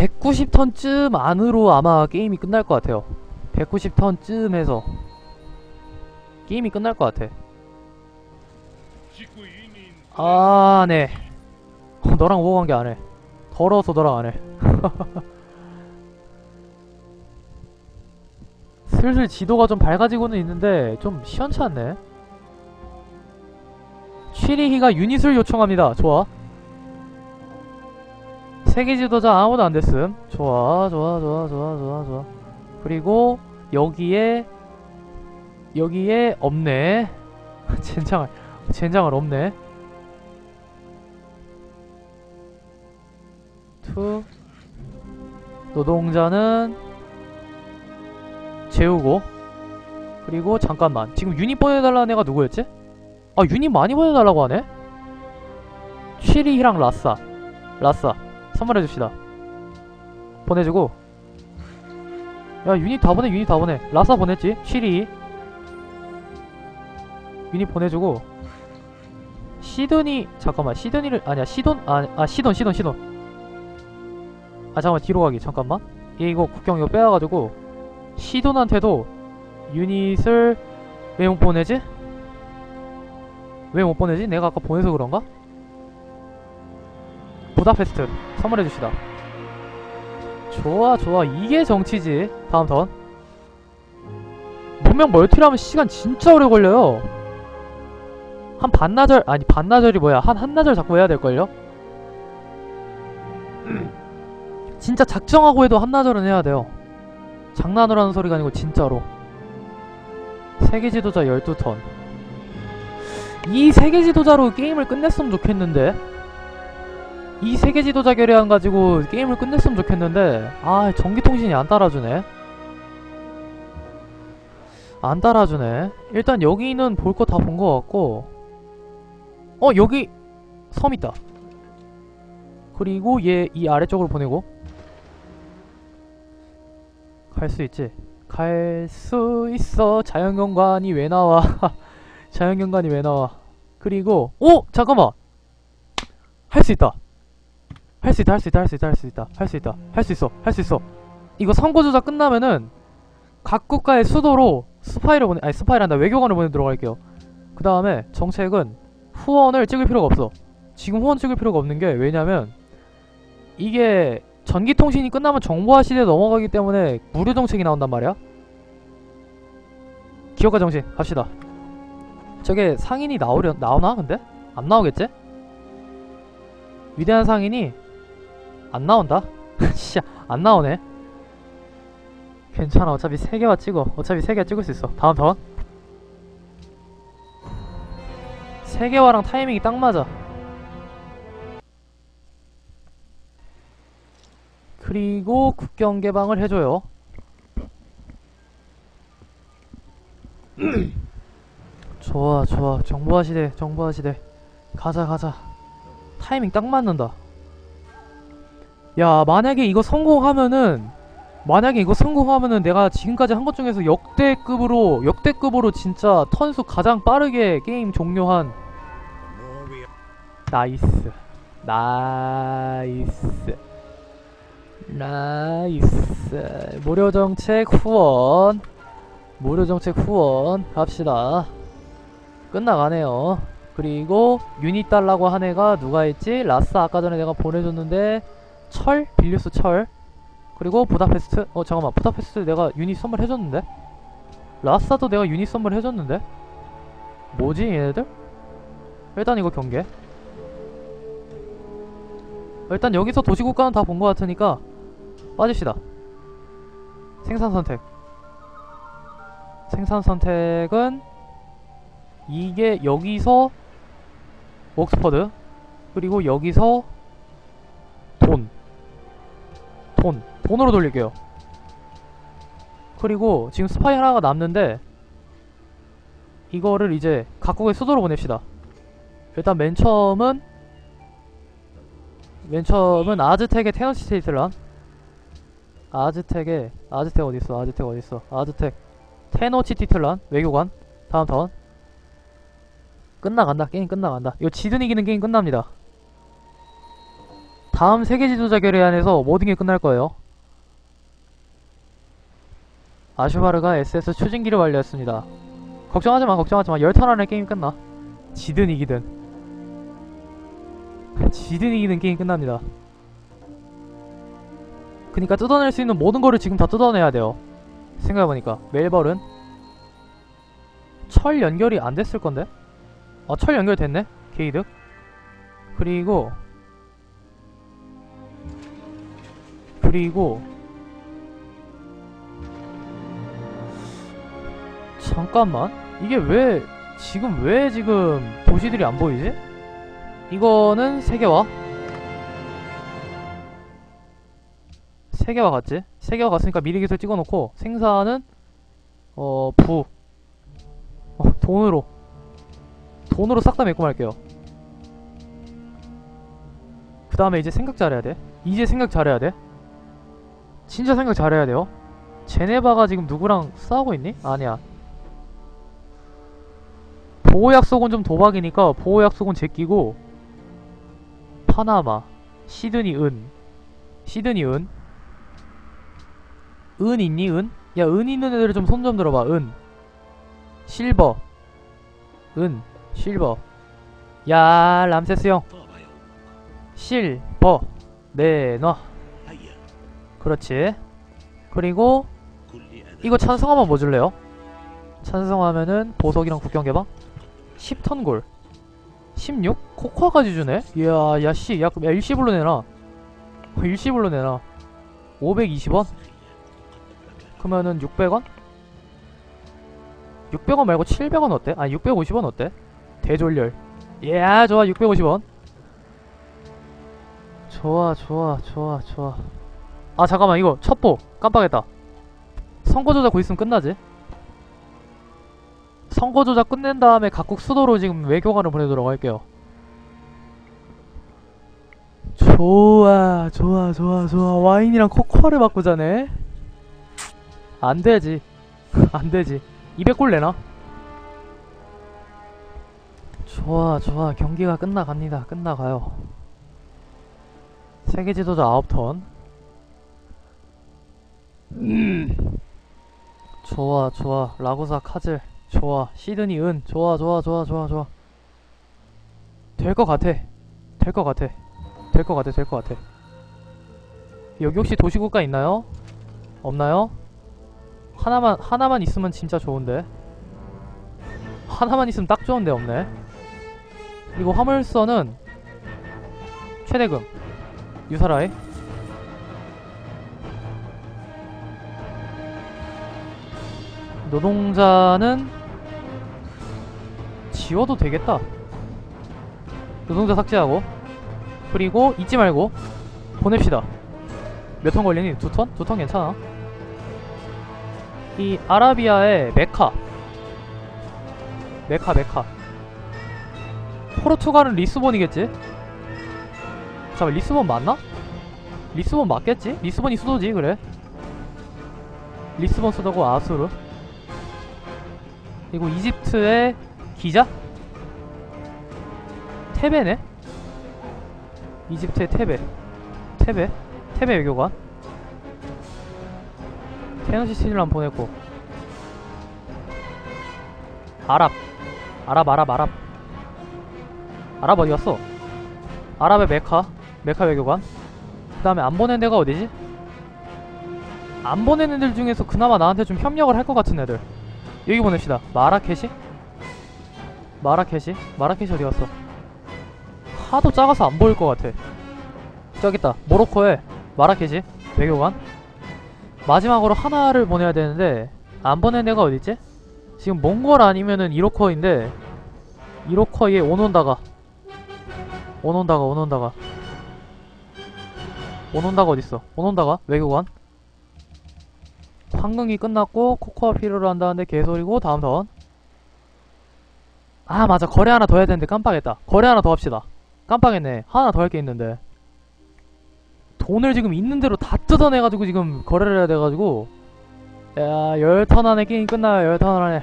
190턴쯤 안으로 아마 게임이 끝날 것 같아요. 190턴쯤 해서 게임이 끝날 것 같아. 아네. 어, 너랑 오고 관계 안해. 더러워서 너랑 안해. 슬슬 지도가 좀 밝아지고는 있는데 좀 시원찮네. 취리히가 유닛을 요청합니다. 좋아 세계 지도자 아무도 안 됐음. 좋아 좋아 좋아 좋아 좋아 좋아. 그리고 여기에 여기에 없네. 젠장을 젠장을 없네. 투. 노동자는 재우고. 그리고 잠깐만. 지금 유닛 보내달라는 애가 누구였지? 아 유닛 많이 보내달라고 하네? 취리히랑 라싸. 라싸 선물해줍시다. 보내주고. 야 유닛 다 보내 유닛 다 보내. 라싸 보냈지? 취리 유닛 보내주고. 시드니 잠깐만. 시드니를 아니야 시돈 아, 아 시돈 시돈 시돈. 아 잠깐만 뒤로 가기. 잠깐만. 얘 이거 국경 이거 빼와가지고. 시돈한테도 유닛을 왜 못 보내지? 왜 못 보내지? 내가 아까 보내서 그런가? 부다페스트 선물해줍시다. 좋아 좋아. 이게 정치지. 다음 턴. 분명 멀티라면 시간 진짜 오래 걸려요. 한 반나절 아니 반나절이 뭐야? 한 한나절 자꾸 해야 될걸요? 진짜 작정하고 해도 한나절은 해야 돼요. 장난으로 하는 소리가 아니고 진짜로. 세계 지도자 12턴. 이 세계 지도자로 게임을 끝냈으면 좋겠는데 이 세계 지도자 결의안 가지고 게임을 끝냈으면 좋겠는데 아 전기통신이 안 따라주네. 안 따라주네. 일단 여기는 볼 거 다 본 거 같고 어 여기 섬 있다. 그리고 얘 이 아래쪽으로 보내고. 갈 수 있지? 갈 수 있어. 자연경관이 왜 나와? 자연경관이 왜 나와? 그리고 오! 잠깐만! 할 수 있다 할 수 있다 할 수 있다 할 수 있다 할 수 있다 할 수 있다 할 수 있어 할 수 있어. 이거 선거 조작 끝나면은 각 국가의 수도로 스파이를 보내 아니 스파이란다. 외교관을 보내 들어갈게요. 그 다음에 정책은 후원을 찍을 필요가 없어. 지금 후원 찍을 필요가 없는 게 왜냐면 이게 전기통신이 끝나면 정보화 시대에 넘어가기 때문에 무료 정책이 나온단 말이야. 기업가 정신 갑시다. 저게 상인이 나오려 나오나 근데? 안 나오겠지? 위대한 상인이 안 나온다? 진짜 안 나오네. 괜찮아 어차피 세 개와 찍어. 어차피 세개 찍을 수 있어. 다음 턴세 개와랑 타이밍이 딱 맞아. 그리고 국경 개방을 해줘요. 좋아 좋아. 정보화 시대 정보화 시대. 가자 가자. 타이밍 딱 맞는다 야 만약에 이거 성공하면은 만약에 이거 성공하면은 내가 지금까지 한 것 중에서 역대급으로 역대급으로 진짜 턴수 가장 빠르게 게임 종료한 나이스. 나이스. 나이스. 무료정책 후원. 무료정책 후원 갑시다. 끝나가네요. 그리고 유닛 달라고 한 애가 누가 있지? 라스 아까 전에 내가 보내줬는데 철? 빌리우스 철? 그리고 부다페스트? 어 잠깐만. 부다페스트 내가 유닛 선물 해줬는데? 라스도 내가 유닛 선물 해줬는데? 뭐지 얘네들? 일단 이거 경계. 일단 여기서 도시국가는 다 본 것 같으니까 빠집시다. 생산 선택. 생산 선택은 이게 여기서 옥스퍼드 그리고 여기서 돈 돈. 돈으로 돌릴게요. 그리고 지금 스파이 하나가 남는데 이거를 이제 각국의 수도로 보냅시다. 일단 맨 처음은 맨 처음은 아즈텍의 테너시테이틀란 아즈텍의 아즈텍 어딨어 아즈텍 어딨어 아즈텍 테너치티틀란 외교관 다음 턴 끝나간다 게임 끝나간다 이거 지든 이기는 게임 끝납니다 다음 세계 지도자 결의안에서 모든 게 끝날 거예요. 아슈바르가 SS 추진기를 완료했습니다. 걱정하지 마, 걱정하지 마. 열턴 안에 게임 끝나. 지든 이기든. 지든 이기든 게임 끝납니다. 그니까 뜯어낼 수 있는 모든 거를 지금 다 뜯어내야 돼요. 생각해보니까. 멜벌은 철 연결이 안 됐을 건데? 어, 철 연결됐네? 게이득. 그리고 그리고 잠깐만 이게 왜 지금 왜 지금 도시들이 안 보이지? 이거는 세계화? 세계화 같지? 세계화 갔으니까 미리 기술 찍어놓고 생산은 어 부. 어, 돈으로. 돈으로 싹 다 메고 말게요. 그 다음에 이제 생각 잘해야 돼. 이제 생각 잘해야 돼 진짜 생각 잘해야 돼요? 제네바가 지금 누구랑 싸우고 있니? 아니야. 보호약속은 좀 도박이니까 보호약속은 제끼고 파나마 시드니 은. 시드니 은 은 있니 은? 야 은 있는 애들 좀 손 좀 들어봐 은. 실버. 은 실버. 야 람세스 형. 실버. 네, 내놔. 그렇지 그리고 이거 찬성하면 뭐 줄래요? 찬성하면은 보석이랑 국경개방 10턴 골 16? 코코아까지 주네? 이야 야씨 약 1시불로 내놔 1시불로 내놔 520원? 그러면은 600원? 600원 말고 700원 어때? 아 650원 어때? 대졸렬 이야 좋아 650원 좋아 좋아 좋아 좋아 아 잠깐만 이거 첩보. 깜빡했다. 선거 조작 곧 있으면 끝나지? 선거 조작 끝낸 다음에 각국 수도로 지금 외교관을 보내도록 할게요. 좋아 좋아 좋아 좋아. 와인이랑 코코아를 바꾸자네. 안되지. 안되지. 200골 내놔. 좋아 좋아. 경기가 끝나갑니다. 끝나가요. 세계 지도자 9턴 음. 좋아 좋아. 라고사 카즐. 좋아. 시드니 은. 좋아 좋아 좋아 좋아 좋아. 될 것 같아. 될 것 같아. 될 것 같아 될 것 같아. 여기 혹시 도시국가 있나요? 없나요? 하나만 하나만 있으면 진짜 좋은데. 하나만 있으면 딱 좋은데 없네. 그리고 화물선은 최대금. 유사라이 노동자는 지워도 되겠다. 노동자 삭제하고 그리고 잊지 말고 보냅시다. 몇 턴 걸리니? 두 턴? 두 턴 괜찮아. 이 아라비아의 메카 메카 메카 포르투갈은 리스본이겠지? 잠깐 리스본 맞나? 리스본 맞겠지? 리스본이 수도지 그래 리스본 수도고 아수르 그리고 이집트의 기자? 테베네? 이집트의 테베 테베? 테베 외교관 테너시티를 한 보냈고 아랍 아랍 아랍 아랍 아랍 어디 갔어? 아랍의 메카 메카 외교관 그 다음에 안 보낸 데가 어디지? 안 보낸 애들 중에서 그나마 나한테 좀 협력을 할 것 같은 애들 여기 보냅시다. 마라케시? 마라케시? 마라케시 어디 갔어? 하도 작아서 안 보일 것 같아. 저기 있다. 모로코에 마라케시 외교관. 마지막으로 하나를 보내야 되는데 안 보낸 데가 어딨지? 지금 몽골 아니면은 이로커인데 이로커에 오논다가. 오논다가 오논다가. 오논다가 어딨어? 오논다가? 외교관 황금이 끝났고 코코아 필요로 한다는데 개소리고 다음 턴. 아 맞아 거래 하나 더 해야 되는데 깜빡했다. 거래 하나 더 합시다. 깜빡했네. 하나 더 할 게 있는데. 돈을 지금 있는 대로 다 뜯어내가지고 지금 거래를 해야 돼가지고 야 열턴 안에 게임 끝나요 열턴 안에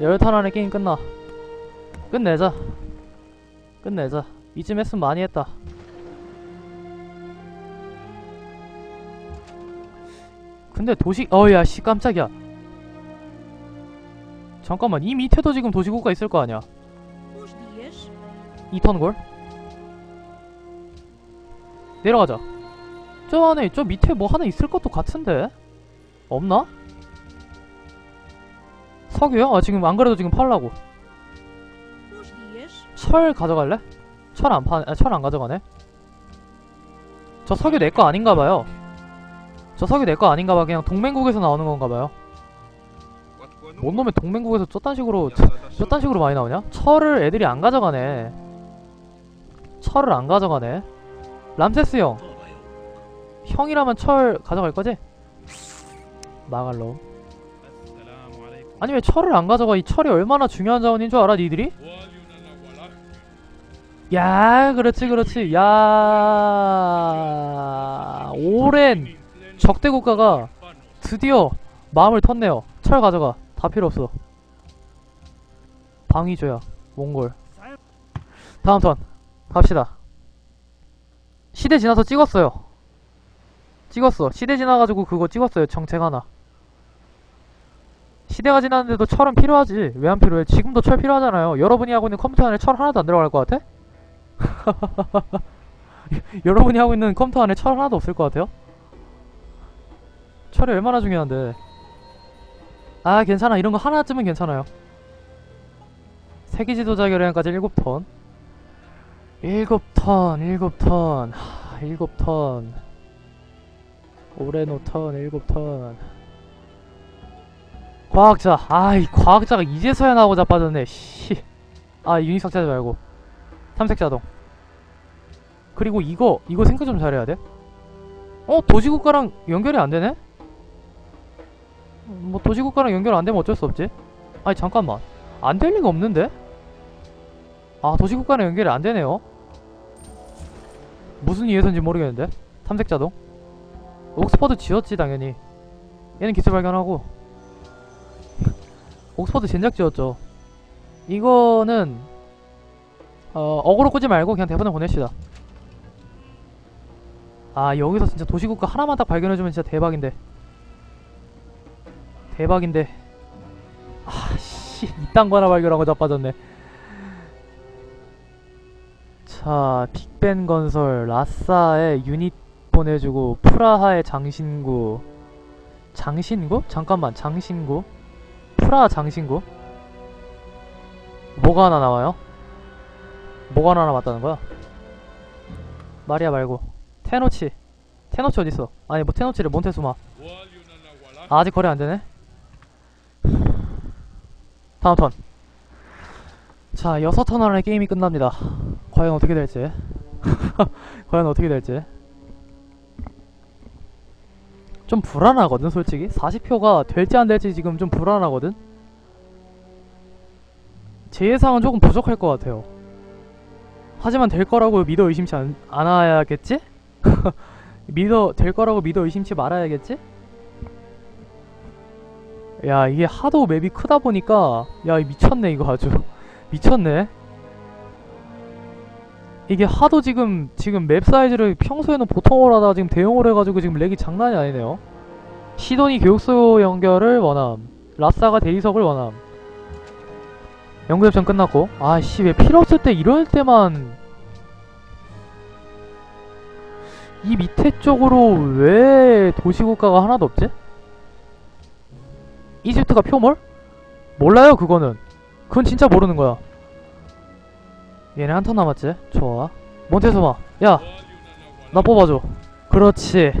열턴 안에 게임 끝나 끝내자 끝내자 이쯤 했으면 많이 했다 근데 도시 어야 씨 깜짝이야 잠깐만 이 밑에도 지금 도시국가 있을 거 아니야 이턴골 내려가자 저 안에 저 밑에 뭐 하나 있을 것도 같은데 없나? 석유요? 아 지금 안 그래도 지금 팔라고 철 가져갈래? 철 안 파, 아, 철안 가져가네? 저 석유 내 거 아닌가 봐요. 저 석유 내 거 아닌가 봐. 그냥 동맹국에서 나오는 건가 봐요. 뭔 놈의 동맹국에서 저딴 식으로, 저딴 식으로 많이 나오냐? 철을 애들이 안 가져가네. 철을 안 가져가네. 람세스 형. 형이라면 철 가져갈 거지? 나갈로. 아니 왜 철을 안 가져가? 이 철이 얼마나 중요한 자원인 줄 알아, 니들이? 야, 그렇지, 그렇지. 야, 오랜 적대 국가가 드디어 마음을 텄네요. 철 가져가. 다 필요 없어. 방위조야. 몽골. 다음 턴. 갑시다. 시대 지나서 찍었어요. 찍었어. 시대 지나가지고 그거 찍었어요. 정책 하나. 시대가 지났는데도 철은 필요하지. 왜 안 필요해? 지금도 철 필요하잖아요. 여러분이 하고 있는 컴퓨터 안에 철 하나도 안 들어갈 것 같아? 여러분이 하고 있는 컴퓨터 안에 철 하나도 없을 것 같아요? 철이 얼마나 중요한데. 아, 괜찮아. 이런 거 하나쯤은 괜찮아요. 세계 지도 자 결연까지 7턴. 7턴, 7턴. 하, 7턴. 오레노 턴, 7턴. 과학자. 아, 이 과학자가 이제서야 나오고 자빠졌네. 씨. 아, 유닛 삭제하지 말고. 탐색 자동. 그리고 이거 이거 생각 좀 잘해야 돼. 어 도시국가랑 연결이 안 되네? 뭐 도시국가랑 연결 안 되면 어쩔 수 없지. 아니 잠깐만 안 될 리가 없는데? 아 도시국가랑 연결이 안 되네요. 무슨 이유에서인지 모르겠는데. 탐색 자동. 옥스퍼드 지었지 당연히. 얘는 기술 발견하고. 옥스퍼드 젠작 지었죠. 이거는 어, 어그로 끄지 말고 그냥 대본을 보냅시다. 아, 여기서 진짜 도시국가 하나만 딱 발견해주면 진짜 대박인데. 대박인데. 아, 씨. 이딴 거 하나 발견하고 자빠졌네. 자, 빅벤 건설, 라싸에 유닛 보내주고, 프라하의 장신구. 장신구? 잠깐만, 장신구? 프라하 장신구? 뭐가 하나 나와요? 뭐가 하나 남았다는 거야? 마리아 말고 테노치 테노치 어딨어? 아니 뭐 테노치를 몬테수마 아, 아직 거래 안되네 다음 턴자 여섯 턴 안에 게임이 끝납니다. 과연 어떻게 될지. 과연 어떻게 될지. 좀 불안하거든 솔직히. 40표가 될지 안 될지 지금 좀 불안하거든. 제 예상은 조금 부족할 것 같아요. 하지만 될 거라고 믿어 의심치 않, 않아야겠지? 믿어 될 거라고 믿어 의심치 말아야겠지? 야 이게 하도 맵이 크다 보니까 야 미쳤네 이거 아주. 미쳤네. 이게 하도 지금 지금 맵 사이즈를 평소에는 보통으로 하다가 지금 대용으로 해가지고 지금 렉이 장난이 아니네요. 시돈이 교육소 연결을 원함. 라싸가 대리석을 원함. 연구협정 끝났고. 아씨 왜 필요 없을 때 이럴 때만. 이 밑에 쪽으로 왜 도시국가가 하나도 없지? 이집트가 표몰? 몰라요 그거는. 그건 진짜 모르는 거야. 얘네 한 턴 남았지? 좋아. 몬테소마 야! 나 뽑아줘. 그렇지.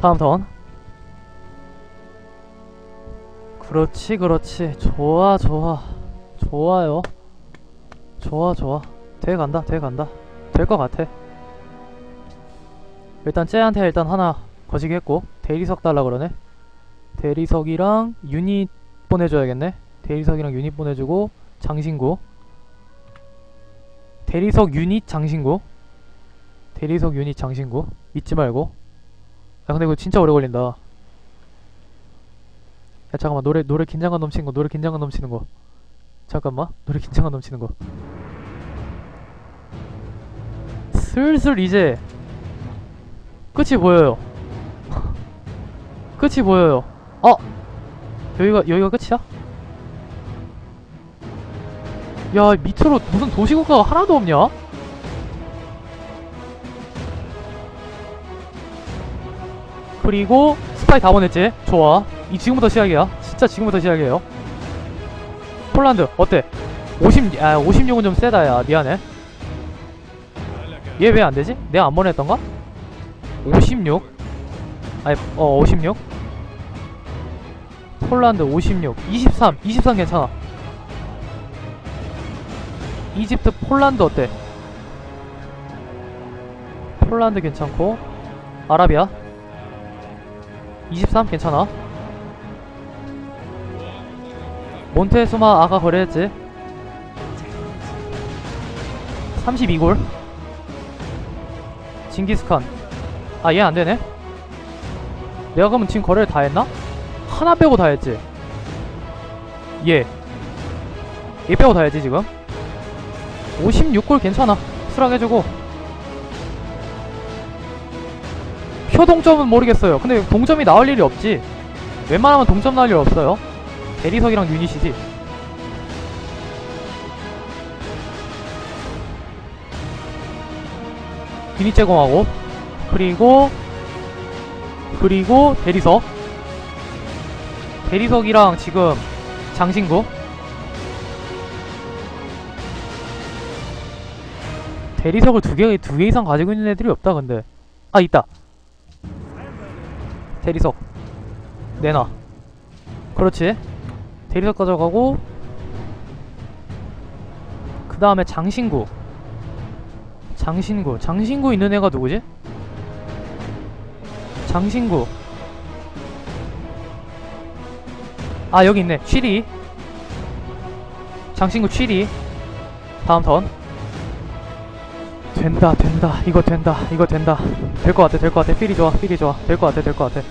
다음 턴. 그렇지 그렇지. 좋아 좋아. 좋아요. 좋아 좋아. 돼간다 돼간다. 될 것 같아. 일단 쟤한테 일단 하나 거시기 했고 대리석 달라 그러네 대리석이랑 유닛 보내줘야겠네. 대리석이랑 유닛 보내주고 장신구. 대리석 유닛 장신구. 대리석 유닛 장신구. 잊지 말고. 야 근데 이거 진짜 오래 걸린다. 야 잠깐만. 노래 노래 긴장감 넘치는 거 노래 긴장감 넘치는 거. 잠깐만. 노래 긴장감 넘치는 거. 슬슬 이제 끝이 보여요. 끝이 보여요. 어? 여기가 여기가 끝이야? 야 밑으로 무슨 도시국가가 하나도 없냐? 그리고 스파이 다 보냈지? 좋아. 이 지금부터 시작이야. 진짜 지금부터 시작이에요. 폴란드 어때? 50, 아 56은 좀 세다 야 미안해. 얘 왜 안 되지? 내가 안 보냈던가? 56? 아니 어 56? 폴란드 56 23 23 괜찮아. 이집트 폴란드 어때? 폴란드 괜찮고. 아라비아? 23 괜찮아. 몬테수마 아까 거래했지? 32골? 징기스칸. 아 얘 안되네? 내가 그러면 지금 거래를 다 했나? 하나 빼고 다 했지? 얘. 얘 빼고 다 했지 지금? 56골 괜찮아. 수락해주고. 표동점은 모르겠어요. 근데 동점이 나올 일이 없지. 웬만하면 동점 나올 일 없어요. 대리석이랑 유닛이지. 유닛 제공하고. 그리고 그리고 대리석 대리석이랑 지금 장신구? 대리석을 두 개, 두 개 이상 가지고 있는 애들이 없다 근데. 아 있다. 대리석. 내놔. 그렇지. 대리석 가져가고 그 다음에 장신구. 장신구. 장신구 있는 애가 누구지? 장신구 아 여기 있네. 취리. 장신구 취리. 다음 턴. 된다 된다. 이거 된다 이거 된다. 될 것 같아 될 것 같아. 필이 좋아 필이 좋아. 될 것 같아 될 것 같아